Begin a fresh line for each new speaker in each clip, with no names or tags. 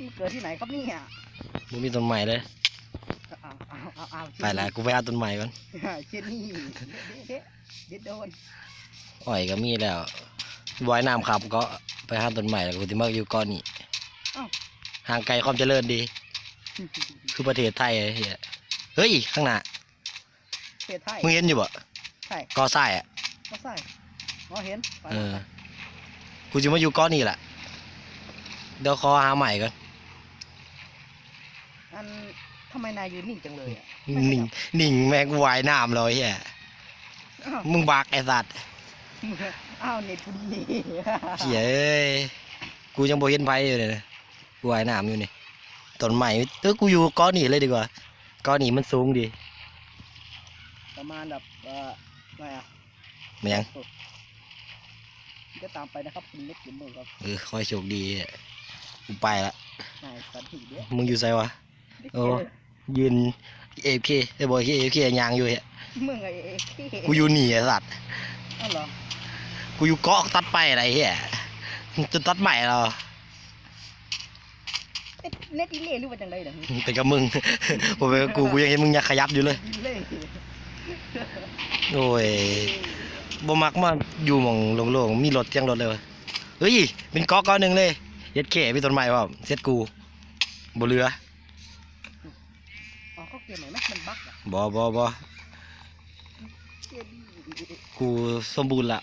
นี่เกิดที่ไหนครับเนี่ย
มึงมีต้นใหม่เลย
เอาเอาเอาเอา
ไปละกูไปหาต้นใหม่ก่อน
เช่นนี่เด็ดเด็ดโดน
อ้อยก็มีแล้วว่ายน้ำขับก็ไปหาต้นใหม่แล้วกูที่มาอยู่ก้อนนี้ห่างไกลความเจริญดี คือประเทศไทยไอ้เฮียเฮ้ยข้างหน้า
เศษไทย
มึงเห็นอยู่บ่
ใช่
กอทรายอะ
ก็ใส่อ๋อเห็นไป
เออกูจะมาอยู่ก้อนนี้แหละเดี๋ยวขอหาใหม่ก่อน
อัน ทำไมนายยืนนิ่งจังเลยอะ
นิ่งนิ่งแม่งว่ายน้ำเลยเฮีย
อ้าว
มึงบักไอ้สัตว์
อ้าวเน็ตกูดี
เฮียเอ้ยกูยังบ่เห็นไผอยู่เลยนะกูว่ายน้ำอยู่นี่ต้นใหม่เออกูอยู่ก้อนนี้เลยดีกว่าก้อนนี้มันสูงดี
ประมาณแบบเอ่ออะไรอะ
แม่ง
ก็ตามไปนะครับคุณเล็กคุณมือครับ
เออคอยโชคดีอะกูไปละ
นายสันติเด้อ
มึงอยู่ไสวะ โอ้
เยื
นเอฟเคไอ้บอยเอฟเคยางอยู่เฮีย
มึงไอ้เอ๊ะ
กูอยู่หนีไอ้สัตว์
อ้าวเหรอ
กูอยู่เกาะตัดไปอะไรเฮียจะตัดใหม่เหรอ
เอ๊ะเน็ตอีเล่หรือว่าจังไดเด้อ
แต่กับมึงผมเป็นกูกูยังเห็นมึงอยากขยับอยู่เลย
อีเล่
โอ้ยบ่มักมาอยู่หมองโล่งๆมีรถเสียงรถเลยวะเฮ้ยเป็นเกาะเกาะหนึ่งเลยเย็ดเข่พี่ต้นไม้ว่าเซ็ตกูบ่เรือ
อ๋อเขาเกมไหนไหมมันบั๊กอะ
บ่บ่บ่
เกมดี
กูสมบูรณ์ละ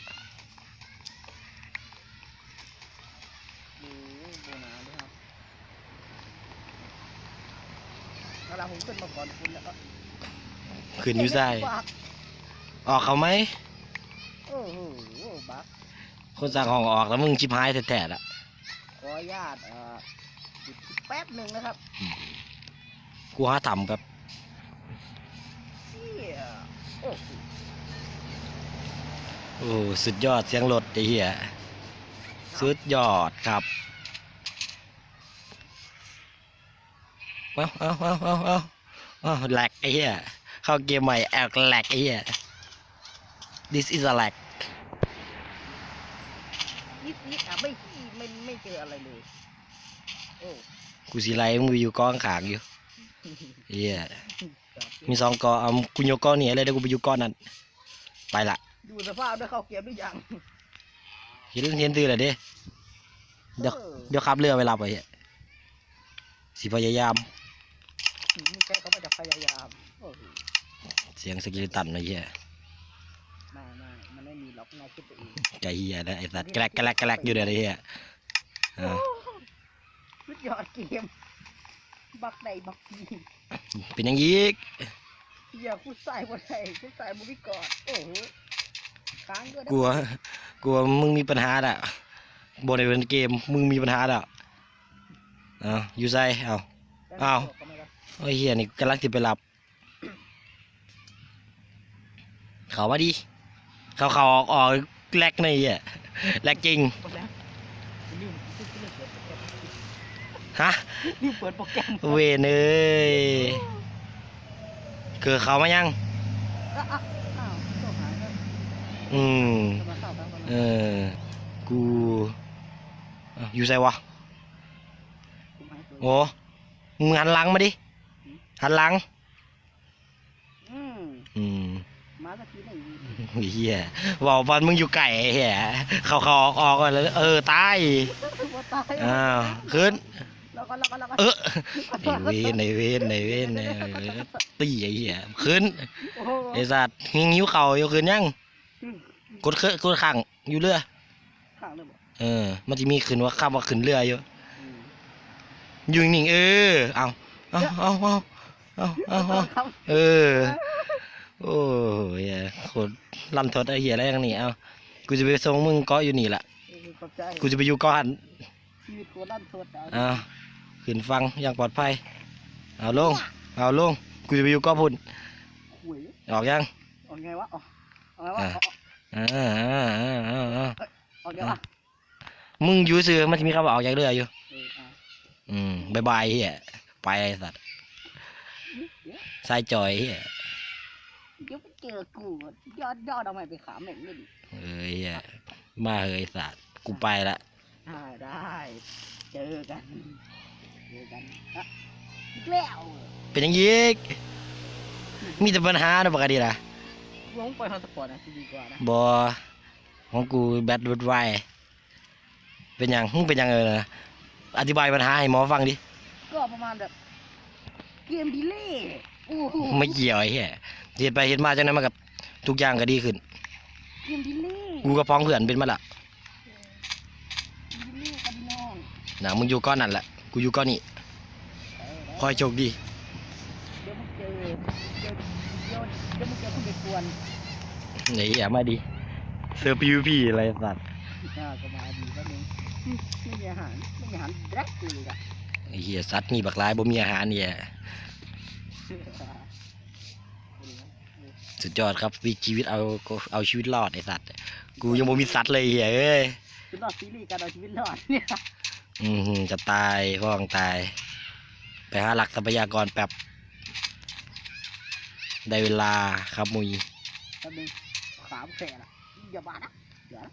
โอ้โบนาเลยครับเวลาผมขึ้นมาก่อนคุณแล้วก็
ขึ้นอยู่ใต้
บั๊ก
ออกเขาไหม
โอ้โหบั๊ก
คนสั่งห้องออกแล้วมึงชิบหายแท้ๆละ
ขออนุญาตเอ่อหยุดแป๊บหนึ่งนะครับ
กูหาทำแบบ
เชี่ย โอ้โห
โอ้สุดยอดเสียงรถไอ้เหี้ยสุดยอดครับเอาเอาเอาเอาเอาเอาแหลกไอ้เหี้ยเข้าเกมใหม่แอกแหลกไอ้เหี้ย this is a lag
นิดนิดอะไม่ไม่ไม่เจออะไรเลย โอ้
กูสิไล่มึงไปอยู่กองขางอยู่ เหี้ยมีสองกอเอากูโยกก้อนนี้เลยเดี๋ยวกูไปอยู่ก้อนนั้นไปละ
ดูสภาพด้วยเข้าเกมหรือยัง
เห็นเห็นตื้อเลยเด้เดี๋ยว
ออ
เดี๋ยวขับเรือไปรับไปเหี้ยสิพยายาม
มึงแกเขามาจะพยายามโอ้โห
เสียงสกิลิตันไอ้เหี้ย
ไม่ไม่มันไม่มีหรอกนายคิดไปเอง
ไก่เหี้ยนะไอ้สัตว์แกลกแกลกแกลกอยู่เดี๋ยวไอ้เหี้ยอ่า
สุดยอดเกม บักใดบักดี
เป็นอยังยีก
อย่าผู้ใส่บ่ได้ผู้ใส่บ่มีกอดโอ้โหค้างด้วยนะ
กลัว กลัวมึงมีปัญหาอะบนในเกมมึงมีปัญหาอะเอาอยู่ไซเอาอ้าวโอ้ยเหี้ยนี่กำลังจะไปรับ เขามาดิเขาเขาออกออกแลกในเหี้ยแลกจริง ฮะ
ลืมเปิดโปรแกรม
เวนเอ้ยเกิดเขามายัง
อ้าวอ้าวอ้าวต้องหาครับ
อืม
จะมาเข้าครับ
เออ กูอ้าวอยู่ไสวะ
ผมหาตัว
โอ้มึงหันหลังมาดิ หันหลัง
อืม
อืม
มาสักทีหนึ่ง
เฮียบอกบอลมึงอยู่ไก่เฮียเขาเขาออกออกก่อนแล้วเออตาย
ว่าตาย
อ้าวขึ้น
แล้วก็แล้วก็แล้วก็
เออในเวนในเวนในเวนในเวนตีไอ้เหี้ยขึ้น
โอ้โห
ไอ้สัตว์หิงหิวเข่าอยู่ขึ้นยังกดเคกดขังอยู่เรือ
ข้างเลยบ่
เออ มันจะมีขึ้นว่าขับว่าขึ้นเรืออยู่
อืม
อยู่นิ่งๆเออเอาเอาเอาเอาเอาเอาเอา
ครับ
เออโอ้ยโคตรลำทดไอ้เหี้ยอะไรอย่างนี้เอากูจะไปส่งมึงเกาะอยู่นี่ละ
เออขอบใจ
กูจะไปอยู่เกาะหัน
ชีวิตโคตรลั่นโคตรดาว
เอา ขึ้นฟังอย่างปลอดภัย เอาลง เอาลง กูจะไปอยู่เกาะพุ่น
หวย
ออกยัง
เอาไงวะเอาเอาไงวะ
อ่า
เอา
อ่าอ่าอ่าอ่า
เอาไงวะ
มึงอยู่ซื้อมันจะมีคำว่าออกจากเรืออยู่
เอออะ
อืมบายบายเฮียไปไอ้สัตว์
เดี๋ยว
สายจอยเฮีย
เดี๋ยวไปเจอกูยอดยอดเอาไม้ไปขาแม่งไม่ดี
เอ้ยเหี้ยมาเฮ้ยสัตว์กูไปละ
อ่าได้ เจอกัน เจอกันอะอีกแล้ว
เป็นอย่างยีกมีแต่ปัญหาเนาะปกติล่ะ
ลงไปฮอตสปอร์ตนะจะดีกว่านะ
บอของกูแบตรถไวเป็นหยังมึงเป็นหยังเออนะอธิบายปัญหาให้หมอฟังดิ
ก็ประมาณแบบเกมดีเล่โอ้โห
ไม่เกี่ยวไอ้เหี้ยเห็นไปเห็นมาจังนั้นมันกับทุกอย่างก็ดีขึ้น
เกมดีเล่
กูก็พ้องเพื่อนเป็นมาละ
ดีเล่กับพี่น้อง
นะมึงอยู่ก้อนนั่นแหละ กูอยู่ก้อนนี้
เออ
คอยโชคดี
เดี๋ยวมึงเจอเจอเดี๋ยวเดี๋ยวมึงเจอคนไปกวน
ไอ้เหี้ยมาดีเซอร์พีพีอะไรสัตว์
อ่าก็มาดีแป๊บนึงอืมไม่มีอาหารไม่มีอาหารแรกเลยอะ
ไอ้เหี้ยสัตว์นี่บักร้ายบ่มีอาหารเนี่ยสุดยอดครับวิถีชีวิตเอาเอาชีวิตรอดไอ้สัตว์กูยังบ่มีสัตว์เลยไอ้เหี้ยเอ้ย
คือรอดซีรีส์การเอาชีวิตรอดเนี่ย
อือหือจะตายพ้องตาย ไปหาหลักทรัพยากรแป๊บได้เวลาครับมุย
แป๊บนึงขามแขนอะอย่าบ้านะอย่านะ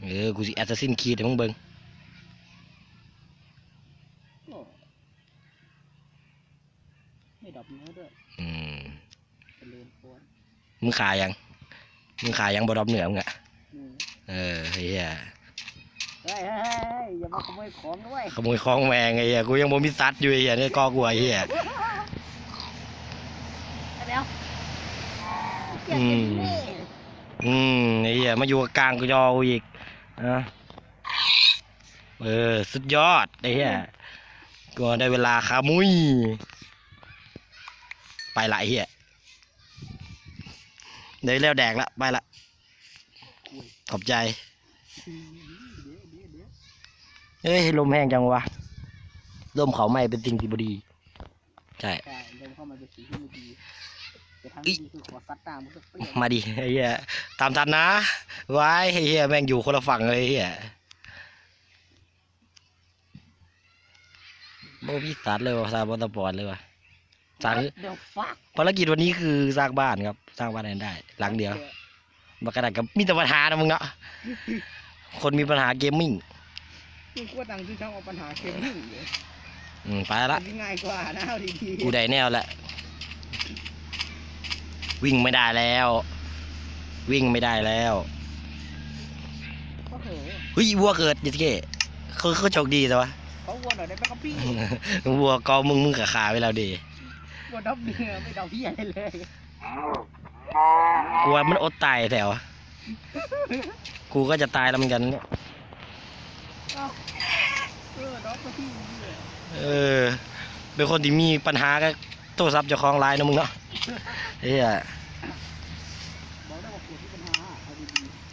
เออ กูสิแอสซัสซินคีดให้มึงเบิ่ง
โอ้ไม่ดอกเนื้อด้วย
อืม
เป็นเลนโคน
มึงขายยัง มึงขายยังบ่ดอบเหนือมึงอะ
อืม
เออเฮีย
เฮ้ยเฮ้ยเฮ้ยอย่ามาขโมยของด้วย
ขโมยของแมงไอ้เหี้ยกูยังบ่มีสัตว์อยู่ไอ้เหี้ยนี่กอกลัวไอ้เหี้ย
ไอ้เดี๋ยวเกลียด
อืม
เกลียดนี่
อืมไอ้เหี้ยมาอยู่กับกลางกูยอกูอีกนะเออสุดยอดไอ้เหี้ยก็ได้เวลาขามุยไปละไอ้เหี้ยได้แล้วแดกละไปละขอบใจ
เดี๋ยว เดี๋ยวเดี๋ยว
เอ้ยลมแห้งจังวะลมเขาไหม่เป็นสิ่งที่บดี ใช่
ใช่เดินเข้ามาเป็นสิ่งที่ไม่ดีแต่ทางที่ดีคือขอซัดตามมันก็เปรี้ยว
มาดิไอ้เหี้ยตามทันนะไว้ไอ้เหี้ยแม่งอยู่คนละฝั่งเลยไอ้เหี้ยโบพิสัตว์เลยว่ะซาบอนตะปอนเลยว่ะสร้าง
เดี๋ยวฟัก
ภารกิจวันนี้คือสร้างบ้านครับ สร้างบ้านให้ได้ หลังเดียวบักกระดาษกับมีแต่ปัญหานะมึงเนาะคนมีปัญหาเกมมิ่ง
กูกลัวตังค์ที่ช่างเอาปัญหาเกมมิ่งเลย
อืมไปละ
ง่ายกว่านะเอาดีๆ
กูได้แนวละวิ่งไม่ได้แล้ว วิ่งไม่ได้แล้ว
โอ้โห
เฮ้ยวัวเกิดยิทเก้เขาเขาโชคดีแต่วะ
เขาวัวหน่อยได้ไหมครับพี่
วัวก็มึงมึงขาขาไปแล้วดิ
วัวดับเนื้อไม่เดาพี่อะไรเลย
กลัวมันอดตายแถวะกูก็จะตายแล้วเหมือนกันเนี่ย
เอ้าเออดับก็พี่เนี่ย
เออเป็นคนที่มีปัญหากับโทรศัพท์เจ้าของไลน์นะมึงเนาะเฮ้ย
บอกได้ว่าปวดที่ปัญหาเอาดี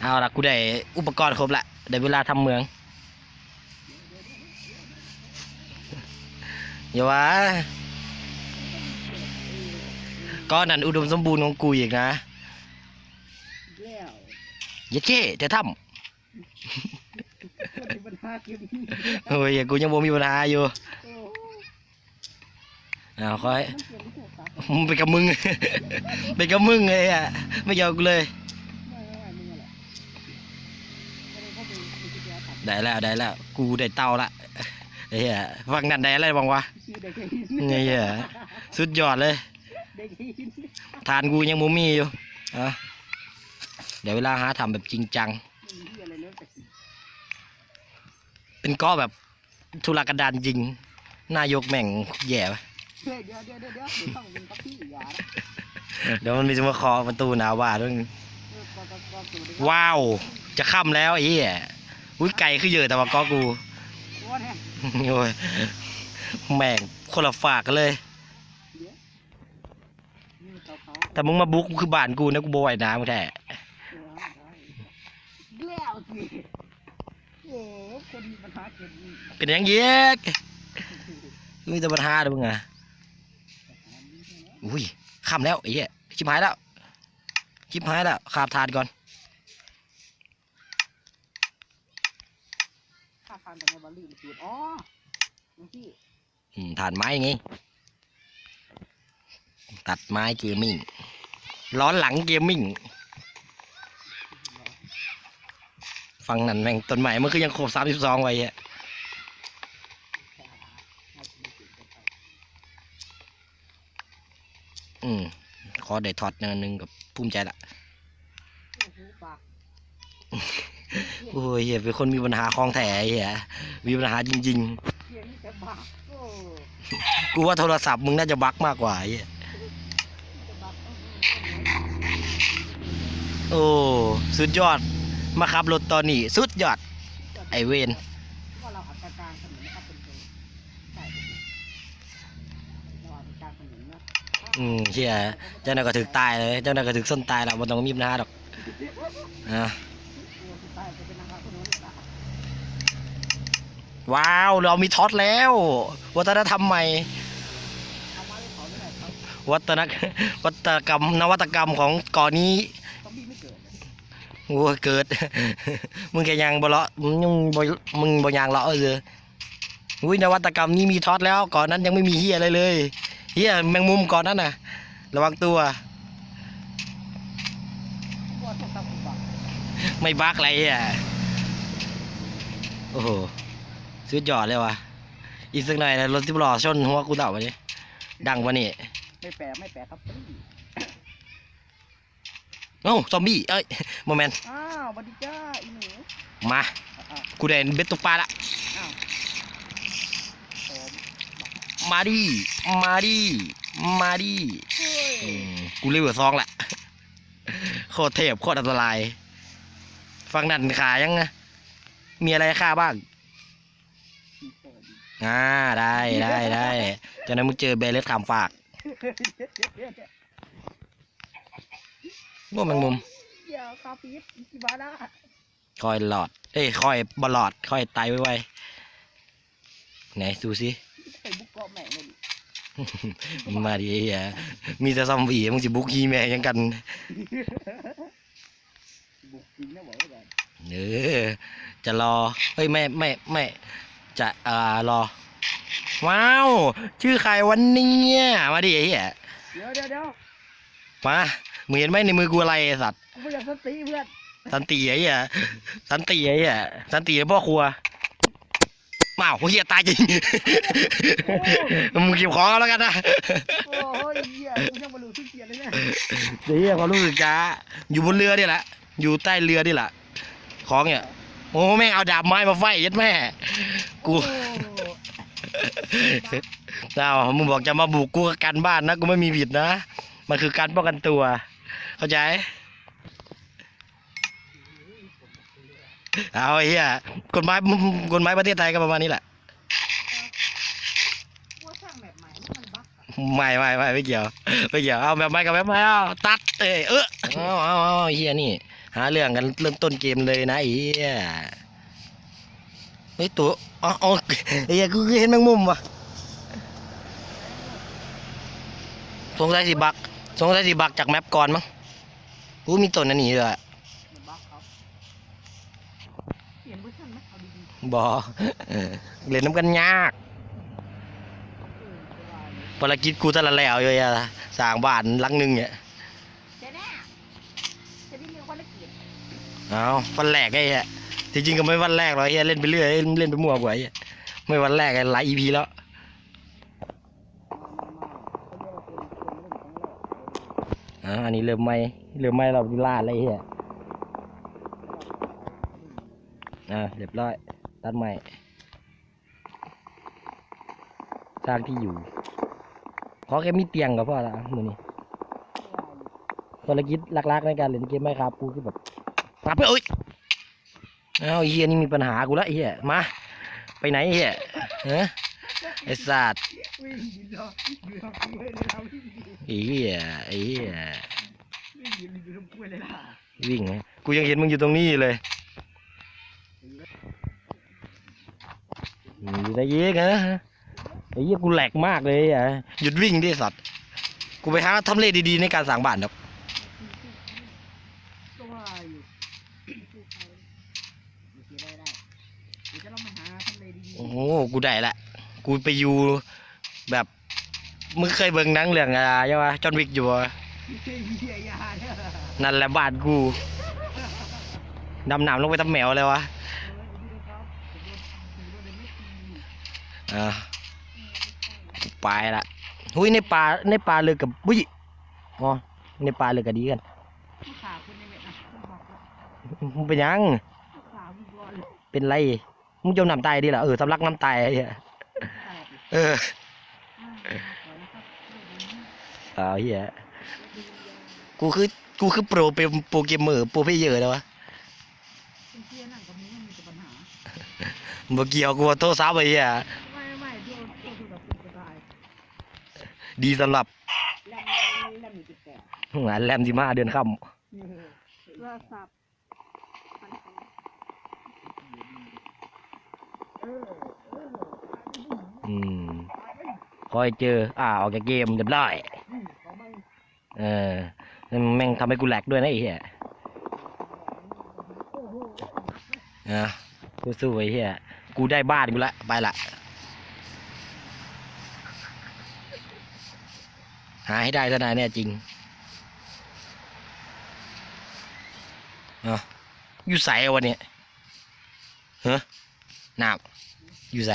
เอาละกูได้อุปกรณ์ครบละได้เวลาทำเมืองอย่าว่าก้อนนั้นอุดมสมบูรณ์ของกูอีกนะ
ๆแล้ว
ยัดเก้จะท
ปวดที่ ปัญหาเกมมิ่งำ
โอ้ยกูยังบ่มีปัญหาอยู่
โอ้
เอาค่อย
มันเกิดไม่ถูกครับ
มึงไปกับมึง ไปกับมึงเลยอะไม่ยอมกูเลย
ไม่ไม่ไม่มึงอะไรไม่ได้เข้าไปมีกิจกรรมขับ
ได้แล้วได้แล้ว กูได้เตาละเฮียฟังนั่นได้อะไรบ้างวะ
ชื่อเด็กหิน
ไงเหี้ยสุดยอดเลย
เด็กหิน
ทานกูยังบ่มีอยู่อะเดี๋ยวเวลาหาทำแบบจริงจัง
มีที่อะไรเลยแต่หิน
เป็นก้อแบบธุรกันดารจริงนายกแม่งแย่ปะ
เฮ้ยเดี๋ยวเดี๋ยวเดี๋ยวเดี๋ยวเดี๋ยวต้องเป็นครับพี่อย่านะ
เดี๋ยวมันมีจะมาเคอประตูหนาวบ้าด้วย
เออก็ก็ก็สวัสดีครับ
ว้าว จะค่ำแล้วไอ้เหี้ยอุ้ยไก่คือเยอะแต่ว่าก้อกู
โอ้เนี่ย
โอ้ยแม่งคนละฝากกันเลย
เดี๋ยวนี่เขาเขา
แต่มึงมาบุกคือบ้านกูนะกูบ่ไหวน้ำแท้
เออได้แล้วสิโอ้ คนมีปัญหาเกิดมี
เป็นหยังเยกมีแต่ปัญหาเด้อมึงอะอุ้ยค่ำแล้วไอ้เหี้ยชิบหายแล้วชิบหายแล้วขาบทานก่อน
ค่าทานแต่ในบาลีมันคืออ๋อหลวงพี่
อืมทานไม้ไงตัดไม้เกมมิ่ง ร้อนหลังเกมมิ่ง ฟังนั่นแม่งต้นไม้มันคือยังครบสามสิบสองไว้อะอืมขอได้ถอดหนื้อนึงกับภูมิใจละ
โอ้
ยเฮียเป็นคนมีปัญหาคลองแถเฮียมีปัญหาจริงๆ กูว่าโทรศัพท์มึงน่าจะบั๊กมากกว่าเฮียโอ้ สุดยอด มาขับรถตอนนี้ สุดยอด ไอเวน
ว่าเราอัดกลางถนนนะครับเป็นคนใช่เราอัดกลางถนนนะ
อืมเฮียเจ้าหน้าก็ถึกตายเลย เจ้าหน้าก็ถึกส้นตายแล้วมันต้องมีปัญหาดอกอะ
ว้ายจะเป็นะ
ว้าวเรามีท็อตแล้ว วัฒนธรรมใหม่วัฒนวัตกรรมนวัตกรรมของก่อนนี้
ต้องบี้ไม่
เกิด มึงแกยังบ่เลาะมึงยังบ่มึงบยางเลาะเลยอุ้ยนวัตกรรมนี้มีท็อตแล้ว ก่อนนั้นยังไม่มีเฮียอะไรเลยเฮียแมงมุมก่อนนั้นน่ะ ระวังตัว ไม่บักอะไรอะโอ้โหสุดยอดเลยว่ะอีกสักหน่อยนะรถที่บล้อชนหัวกูเต่าไปดิดังวะนี่
ไม่แปลไม่แปลครับ
เอ้าซอมบี้เอ้ยโมเมนต์
อ้าวสวัสดีจ้าอีหนู
มา
อ้าว
กูได้เบ็ดตกปลาละ
อ้าวผม
มาดิมาดิมาดิ
เฮ้ย
อืมกูเรียกว่าซองแหละโคตรเทพโคตรอันตราย ฟังนั่นขายังไงมีอะไรค่าบ้างอ่าได้ได้ได้จากนั้นมึงเจอเบลเลสขามฝาก ว่าแมงมุม
เดี๋ยวคาปีสกี่บาทนะ
คอยหลอด เอ้ยคอยบอลอดคอยตายไวๆไหนดูสิ
ไปบุกเกาะแม่งเลยดิ
มาดิเฮียมีแต่ซอมบี้มึงสิบุกฮีแม่ยังกัน
บุกจริงนะบอกไว้ก่อน
เออจะรอเฮ้ยไม่ไม่ไม่จะอ่ารอ ว้าว ชื่อใครวันนี้มาดิไอ้เหี้ย
เดี๋ยวเดี๋ยวเดี๋ยว
มา มึงเห็นไหมในมือกูอะไรไอ้สัตว์
กูไม่อยากสติเพื่อน
สันติไอ้เหี้ยสันติไอ้เหี้ยสันติพ่อครัวมาเฮียตายจริงมึงเก็บของเอาแล้วกันนะ
โอ้ยเหี้ยกูยังมารู้สึกเกลียดเลยเนี่ย
เดี๋ยวความรู้สึกจ้าอยู่บนเรือนี่แหละ อยู่ใต้เรือนี่แหละของเนี่ยโอ้แม่งเอาดาบไม้มาไฟยัดแม่ กู
โอ้
เอ้ามึงบอกจะมาบุกกูก็กันบ้านนะกูไม่มีผิดนะ มันคือการป้องกันตัว เข้าใจ เอาไอ้เหี้ยกฎหมายกฎหมายประเทศไทยก็ประมาณนี้แหละ
ว่าสร้างแบบใหม่มันบั๊กอะ
ไม่ไม่ไม่ไม่เกี่ยวไม่เกี่ยวเอาแบบไม่กับแบบไม่เอาตัดเอ้ยเออเอาเอาเอาเฮียนี่ หาเรื่องกันเริ่มต้นเกมเลยนะไอ้เฮียเฮ้ยตัวอ๋ออ๋อไอ้เฮียกูเห็นแมงมุมว่ะสงสัยสิบักสงสัยสิบักจากแมปก่อนมั้ง กูมีต้นอันนี้ด้วย
มันบั๊กครับเปลี่ยนเวอร์ชันไหมเอาดี
บอเออเล่นน้ำกันยาก
ๆเออสบายเลย
ภารกิจกูแต่ละแล้วอยู่อะสร้างบ้านหลังหนึงเนี่ย
เจ๊แน่จะได้เรียกว่าละเอียด
เอาวันแรกไอ้เหี้ยจริงๆก็ไม่วันแรกหรอกไอ้เหี้ยเล่นไปเรื่อยเล่นไปมั่วกว่าไอ้เหี้ยไม่วันแรกไอ้หลายอีพีแล้ว อ่าอันนี้เริ่มไม่เริ่มไม่เราลาดอะไรเหี้ยอ่าเรียบร้อย ตัดใหม่สร้างที่อยู่ขอแค่มีเตียงก็พอละมือนี้ภารกิจหลักๆในการเล่นเกมไม่ครับกูคือแบบมาเพื่อเอ้ยเอาเฮียนี่มีปัญหากูละเฮียมา ไปไหนเฮียเฮะไอ้สัตว์
เฮี
ยไอ้เฮีย
วิ่งยืนยืนรอกล้วยเลยนะ
วิ่งไงกูยังเห็นมึงอยู่ตรงนี้อยู่เลยอยู่ได้เยอะนะไอ้เหี้ยกูแหลกมากเลยอะหยุดวิ่งดิสัตว์กูไปหาทำเลดีๆในการสร้างบ้านดอก
ก็ว่าอยู่สู้เขาโอเคได้ได้เดี๋ยวจะลองมาหาทำเลดีๆ
โอ้โหกูได้ละกูไปอยู่แบบ มึงเคยเบิ่งหนังเรื่องอะไรใช่ปะจอห์นวิกอยู่ปะ
เฮียเฮียยาเนี่ย
นั่นแหละบ้านกูดำน้ำลงไปทำแมวเลยวะอ่ากูไปละหุ้ยในป่าในป่าเลยกับบุ้ยอ๋อในปลาเลยก็ดีกัน
ขาคุณนี่แหละนะคุณบอกว่า
มึงเป็นหยัง
ขาคุณร้อนเลย
เป็นไร มึงจมน้ำตายดีเหรอเออสำลักน้ำตายไอ้เหี้ย
ขาด
เออ
อ่าขอนะครับไม่ดีนะ
เอาเหี้ย
ดีเลย
กูคือกูคือโปรเป็นโปรเกมเมอร์โปรเพลเยอร์แล้ววะ
เป็นเพี้ยนั่งกับมึงมันมีแต่ปัญหา
บ่เกี่ยวกูว่าโทรศัพท์ไอ้เหี้ย
ไม่ไม่โดนโดนกับคุณก็ได้
ดีสำหรับ
แล้วแล้วมีติดแต่
งานแรมที่มาเดือนค่
โทรศัพท์เออเออำ
อืมคอยเจอ อ่าออกจากเกมเรียบร้อย
อืมขอมึง
เออนั่นแม่งทำให้กูแหลกด้วยนะไอ้เหี้ย
โอ้โห
อะกูสู้ไอ้เหี้ยกูได้บ้านกูละไปละหาให้ได้ซะนายแน่จริงเอาอยู่ใสวันนี้ฮะน้ำอยู่ใส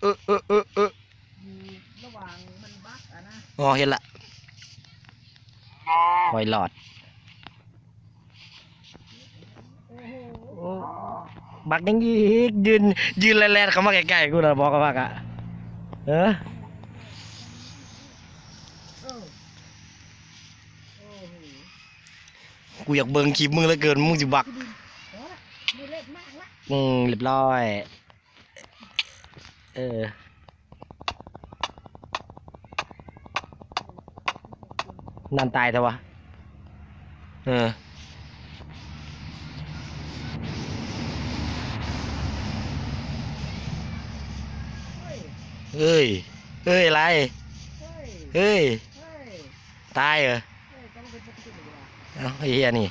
เออเออเออเออ
อยู่ระหว่างมันบัก อะนะ
อ๋อเห็นละคอยหลอด
โอ้โห
บักยังยีกยืนยืนแลนๆเขามาใกล้ๆกูนะบอกกับบักอะเออ
เออโอ้โห
กูอยากเบิ่งคลิปมึงเหลือเกินมึงสิบัก
ที่ดินโอ้ยไม่เล็กมากละ
อืมเรียบร้อย เออ นานตายแต่วะเออ
เฮ้ย
เอ้ยเอ้ย อะไร
เฮ้ย
เอ้ย
เฮ้ย
ตายเหรอ
เฮ้ยกำลังเป็นปกติเลยว่ะ
เอ้าไอ้เหี้ยนี่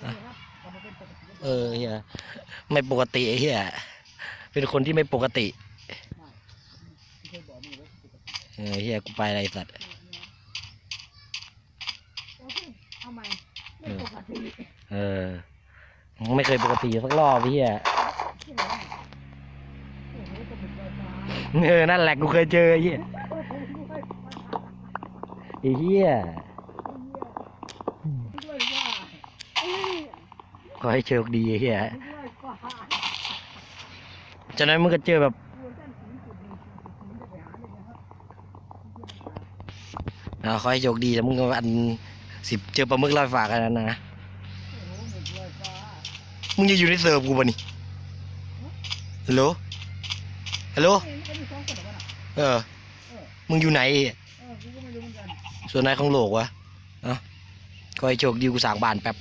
เฮ้ยครับกำลังเป็นปกติ
เออเฮียไม่ปกติไอ้เฮียเป็นคนที่ไม่ปกติ
ไม่เคยบอกมึงไว้ปกติ
เออเฮียกูไปอะไรสัตว์
โอเคเอาใหม่ไม่ปกติ
เออมึง ไม่เคยปกติสักรอบไอ้เฮีย
ที่อ้โหจะเอ
อ นั่นแหละกูเคยเจอไอ้เฮีย
โอ้โหไอ้
เฮีย
ด้ย
ขอให้โชคดีไอ้เฮีย
ด้ย
จากนั้นมึงก็เจอแบบ
เรา
ขอให้โชคดีแล้วมึงก็อันสิบเจอปลาหมึกลอยฝากกันนะ
โอ้โหหมดด้วยฟ้า
มึงจะอยู่ในเซิร์ฟกูป่ะนี่ฮัลโหลฮัลโหล
เออ
มึงอยู่ไหนส่วนไหนของโลกวะเอะขอให้โชคดีกูสั่งบ้านแป๊บ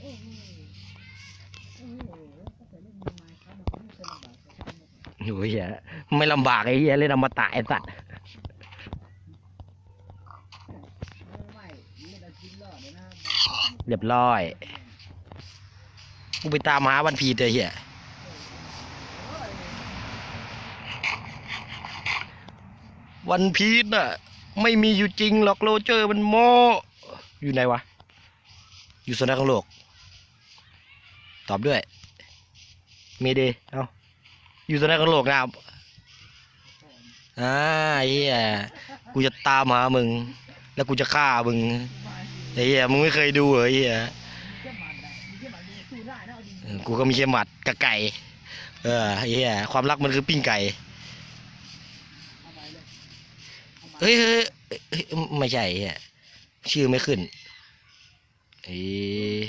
โอ้โหโอ้โหตั้งแต่เล่นมาครับมันไม่ลำบากแต่ทำหมด
โอ้ยเฮียไม่ลำบากไอ้เฮียเล่นอมตะไอ้สัตว์
ไม่ไม่ได้กินรอดเลยนะ
เรียบร้อยกูไปตามหาวันพีเตอเฮียวันพีชน่ะ ไม่มีอยู่จริงหรอกโรเจอร์มันโมอยู่ไหนวะ อยู่สนามของโลก ตอบด้วย เมเดเอาอยู่สนามของโลกนะครับอ่าไอ้เฮียกูจะตามหามึง แล้วกูจะฆ่ามึง ไอ้เฮียมึงไม่เคยดูเหรอไอ้เฮีย
แค่หมัดอะมีแค่หมัดดูสู้ได้นะเอาดี
เออกูก็มีแค่หมัดกับไก่ เออไอ้เหี้ยความรักมันคือปิ้งไก่เฮ้ยเฮ้ยไม่ใช่ไอ้เหี้ยชื่อไม่ขึ้นเอ้ย